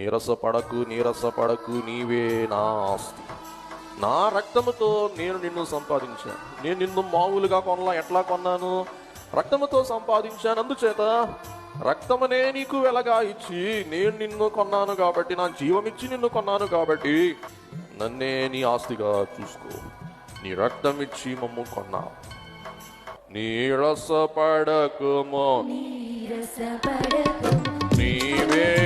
నీరసపడకు నీరసపడకు నీవే నా ఆస్తి. నా రక్తముతో నేను నిన్ను సంపాదించాను. నేను నిన్ను మామూలుగా కొనలా ఎట్లా కొన్నాను? రక్తముతో సంపాదించాను. అందుచేత రక్తమనే నీకు వెలగా ఇచ్చి నేను నిన్ను కొన్నాను కాబట్టి నా జీవమిచ్చి నిన్ను కొన్నాను కాబట్టి నన్నే నీ ఆస్తిగా చూసుకో. నీ రక్తం ఇచ్చి మమ్ము కొన్నా. నీరసపడకుమో. నీరసపడకు నీవే